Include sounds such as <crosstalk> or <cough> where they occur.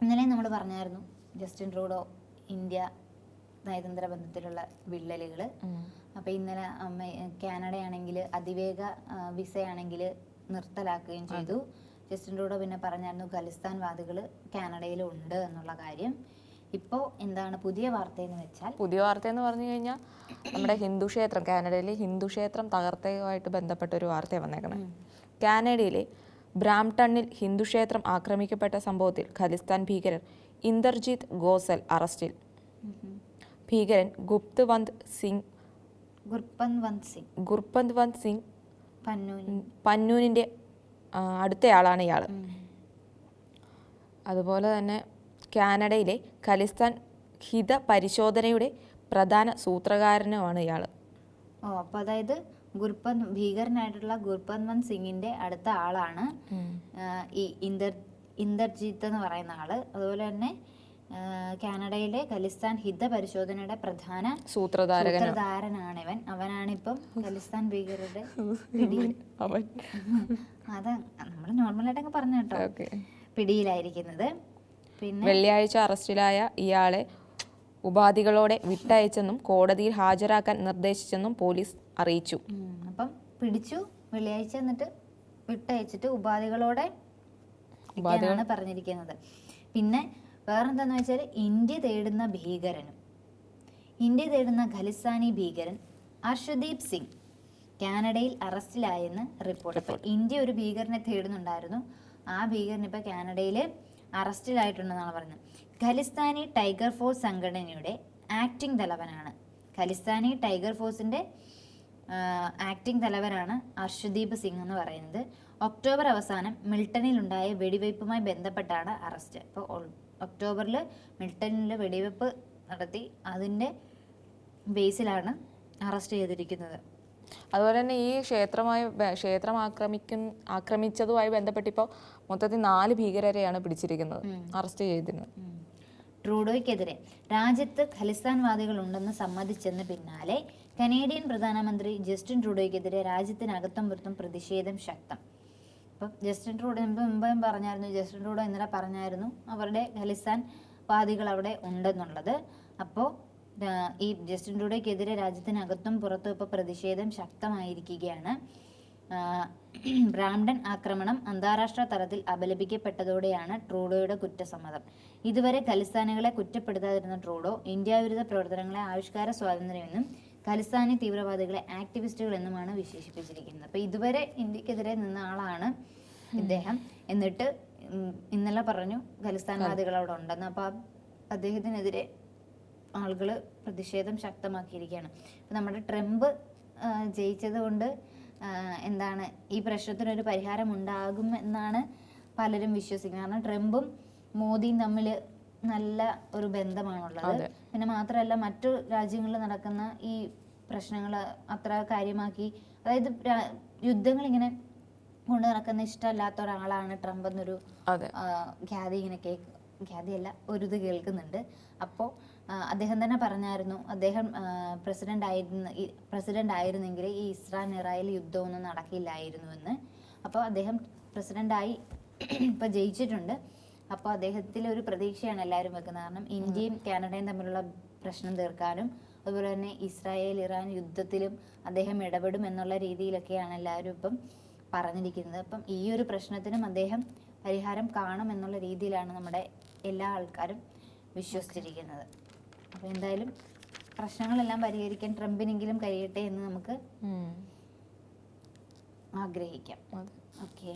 ഇന്നലെ നമ്മൾ പറഞ്ഞായിരുന്നു ജസ്റ്റിൻ ട്രൂഡോ ഇന്ത്യ നയതന്ത്ര ബന്ധത്തിലുള്ള വിള്ളലുകൾ അപ്പോൾ ഇന്നലെ അമ്മ കാനഡയാണെങ്കിൽ അതിവേഗ വിസയാണെങ്കിൽ നിർത്തലാക്കുകയും ചെയ്തു. ജസ്റ്റിൻ ട്രൂഡോ പിന്നെ പറഞ്ഞായിരുന്നു ഖലിസ്ഥാൻ വാദികൾ കാനഡയിൽ ഉണ്ട് എന്നുള്ള കാര്യം. ഇപ്പോ എന്താണ് പുതിയ വാർത്ത എന്ന് വെച്ചാൽ പുതിയ വാർത്ത എന്ന് പറഞ്ഞു കഴിഞ്ഞാൽ നമ്മുടെ ഹിന്ദു ക്ഷേത്രം കാനഡയിലെ ഹിന്ദു ക്ഷേത്രം തകർത്തയുമായിട്ട് ബന്ധപ്പെട്ട ഒരു വാർത്തയാണ് വന്നേക്കുന്നത് കാനഡയിലെ ബ്രാംടണിൽ ഹിന്ദുക്ഷേത്രം ആക്രമിക്കപ്പെട്ട സംഭവത്തിൽ ഖലിസ്ഥാൻ ഭീകരർ ഇന്ദർജിത്ത് ഗോസൽ അറസ്റ്റിൽ. ഭീകരൻ ഗുപ്ത്വന്ത് സിംഗ് ഗുർപന്ത് സിംഗ്. ഗുർപന്ത് സിംഗ് പന്നൂനി. പന്നൂനിന്റെ അടുത്തയാളാണ് ഇയാൾ അതുപോലെ തന്നെ കാനഡയിലെ ഖലിസ്ഥാൻ ഹിത പരിശോധനയുടെ പ്രധാന സൂത്രകാരനുമാണ് ഇയാൾ ഓ അപ്പോൾ അതായത് ഗുർപന്ത് ഭീകരനായിട്ടുള്ള ഗുർപന്ത് സിംഗിന്റെ അടുത്ത ആളാണ് ഈ ഇന്ദർ ഇന്ദർജീത്ത് എന്ന് പറയുന്ന ആൾ. അതുപോലെ തന്നെ കാനഡയിലെ ഖലിസ്ഥാൻ ഹിത പരിശോധനയുടെ പ്രധാന സൂത്രധാരകൻ സൂത്രധാരനാണ് ഇവൻ അവനാണിപ്പം ഖലിസ്ഥാൻ ഭീകരരുടെ <laughs> അത് നമ്മൾ നോർമലായിട്ടൊക്കെ പറഞ്ഞു കേട്ടോ. പിടിയിലായിരിക്കുന്നത്. പിന്നെ വെള്ളിയാഴ്ച അറസ്റ്റിലായ ഇയാളെ ഉപാധികളോടെ വിട്ടയച്ചെന്നും കോടതിയിൽ ഹാജരാക്കാൻ നിർദ്ദേശിച്ചെന്നും പോലീസ് അറിയിച്ചു. അപ്പം പിടിച്ചു വെള്ളിയാഴ്ച എന്നിട്ട് വിട്ടയച്ചിട്ട് ഉപാധികളോടെ ഉപാധികളാണ് പറഞ്ഞിരിക്കുന്നത്. പിന്നെ വേറെന്താന്ന് വെച്ചാൽ ഇന്ത്യ തേടുന്ന ഭീകരനും ഇന്ത്യ തേടുന്ന ഖലിസ്ഥാനി ഭീകരൻ അർഷദീപ് സിംഗ് കാനഡയിൽ അറസ്റ്റിലായെന്ന് റിപ്പോർട്ട്. ഇന്ത്യ ഒരു ഭീകരനെ തേടുന്നുണ്ടായിരുന്നു. ആ ഭീകരൻ ഇപ്പൊ കാനഡയിൽ അറസ്റ്റിലായിട്ടുണ്ടെന്നാണ് പറഞ്ഞത് ഖലിസ്ഥാനി ടൈഗർ ഫോഴ്സ് സംഘടനയുടെ ആക്ടിംഗ് തലവനാണ്. ഖലിസ്ഥാനി ടൈഗർ ഫോഴ്സിന്റെ ആക്ടിംഗ് തലവനാണ് അർഷദീപ് സിംഗ് എന്ന് പറയുന്നത്. ഒക്ടോബർ അവസാനം മിൽട്ടണിൽ ഉണ്ടായ വെടിവയ്പുമായി ബന്ധപ്പെട്ടാണ് അറസ്റ്റ്. അപ്പോൾ ഒക്ടോബറിൽ മിൽട്ടണിൽ വെടിവയ്പ്പ് നടത്തി അതിന്റെ ബേസിലാണ് അറസ്റ്റ് ചെയ്തിരിക്കുന്നത്. അതുപോലെ തന്നെ ഈ ക്ഷേത്രമായി ക്ഷേത്രം ആക്രമിക്കുന്ന ആക്രമിച്ചതുമായി ബന്ധപ്പെട്ട് ഇപ്പോൾ മൊത്തത്തിൽ നാല് ഭീകരരെയാണ് പിടിച്ചിരിക്കുന്നത്. അറസ്റ്റ് ചെയ്തിരുന്നത്. ട്രൂഡോയ്ക്കെതിരെ രാജ്യത്ത് ഖലിസ്ഥാൻവാദികൾ ഉണ്ടെന്ന് സമ്മതിച്ചെന്ന് പിന്നാലെ കനേഡിയൻ പ്രധാനമന്ത്രി ജസ്റ്റിൻ ട്രൂഡോയ്ക്കെതിരെ രാജ്യത്തിനകത്തും പുറത്തും പ്രതിഷേധം ശക്തം. അപ്പം ജസ്റ്റിൻ ട്രൂഡോ മുമ്പ് പറഞ്ഞായിരുന്നു ജസ്റ്റിൻ ട്രൂഡോ ഇന്നലെ പറഞ്ഞായിരുന്നു അവരുടെ ഖലിസ്ഥാൻ വാദികൾ അവിടെ ഉണ്ടെന്നുള്ളത്. അപ്പോൾ ഈ ജസ്റ്റിൻ ട്രൂഡോയ്ക്കെതിരെ രാജ്യത്തിനകത്തും പുറത്തും ഇപ്പോൾ പ്രതിഷേധം ശക്തമായിരിക്കുകയാണ്. ബ്രാംഡൺ ആക്രമണം അന്താരാഷ്ട്ര തലത്തിൽ അപലപിക്കപ്പെട്ടതോടെയാണ് ട്രൂഡോയുടെ കുറ്റസമ്മതം. ഇതുവരെ ഖലിസ്ഥാനികളെ കുറ്റപ്പെടുത്താതിരുന്ന ട്രൂഡോ ഇന്ത്യ വിരുദ്ധ പ്രവർത്തനങ്ങളെ ആവിഷ്കാര സ്വാതന്ത്ര്യമെന്നും ഖലിസ്ഥാനി തീവ്രവാദികളെ ആക്ടിവിസ്റ്റുകൾ എന്നുമാണ് വിശേഷിപ്പിച്ചിരിക്കുന്നത്. അപ്പൊ ഇതുവരെ ഇന്ത്യക്കെതിരെ നിന്ന ആളാണ് ഇദ്ദേഹം. എന്നിട്ട് ഇന്നലെ പറഞ്ഞു ഖലിസ്ഥാൻവാദികൾ അവിടെ ഉണ്ടെന്ന്. അപ്പൊ അദ്ദേഹത്തിനെതിരെ ആളുകൾ പ്രതിഷേധം ശക്തമാക്കിയിരിക്കുകയാണ്. നമ്മുടെ ട്രംപ് ജയിച്ചത് കൊണ്ട് എന്താണ് ഈ പ്രശ്നത്തിനൊരു പരിഹാരം ഉണ്ടാകും എന്നാണ് പലരും വിശ്വസിക്കുന്നത്. കാരണം ട്രംപും മോദിയും തമ്മിൽ നല്ല ഒരു ബന്ധമാണുള്ളത്. പിന്നെ മാത്രമല്ല മറ്റു രാജ്യങ്ങളിൽ നടക്കുന്ന ഈ പ്രശ്നങ്ങൾ അത്ര കാര്യമാക്കി അതായത് യുദ്ധങ്ങൾ ഇങ്ങനെ കൊണ്ട് നടക്കുന്ന ഇഷ്ടമല്ലാത്ത ഒരാളാണ് ട്രംപ് എന്നൊരു ഖ്യാതി ഇങ്ങനെ കേക്ക് ഖ്യാതിയല്ല ഒരു ഇത് കേൾക്കുന്നുണ്ട് അപ്പോൾ അദ്ദേഹം തന്നെ പറഞ്ഞായിരുന്നു അദ്ദേഹം പ്രസിഡന്റ് ആയിരുന്ന പ്രസിഡന്റ് ആയിരുന്നെങ്കിൽ ഈ ഇസ്രായേൽ ഇറായേൽ യുദ്ധമൊന്നും നടക്കില്ലായിരുന്നുവെന്ന്. അപ്പോൾ അദ്ദേഹം പ്രസിഡന്റായി ഇപ്പോൾ ജയിച്ചിട്ടുണ്ട്. അപ്പോൾ അദ്ദേഹത്തിൽ ഒരു പ്രതീക്ഷയാണ് എല്ലാവരും വെക്കുന്നത്. കാരണം ഇന്ത്യയും കാനഡയും തമ്മിലുള്ള പ്രശ്നം തീർക്കാനും അതുപോലെ തന്നെ ഇസ്രായേൽ ഇറാൻ യുദ്ധത്തിലും അദ്ദേഹം ഇടപെടും എന്നുള്ള രീതിയിലൊക്കെയാണ് എല്ലാവരും ഇപ്പം പറഞ്ഞിരിക്കുന്നത്. അപ്പം ഈ ഒരു പ്രശ്നത്തിനും അദ്ദേഹം പരിഹാരം കാണും എന്നുള്ള രീതിയിലാണ് നമ്മുടെ എല്ലാ ആൾക്കാരും വിശ്വസിച്ചിരിക്കുന്നത്. അപ്പോൾ എന്തായാലും പ്രശ്നങ്ങളെല്ലാം പരിഹരിക്കാൻ ട്രംപിനെങ്കിലും കഴിയട്ടെ എന്ന് നമുക്ക്. ആഗ്രഹിക്കാം. ഓക്കെ.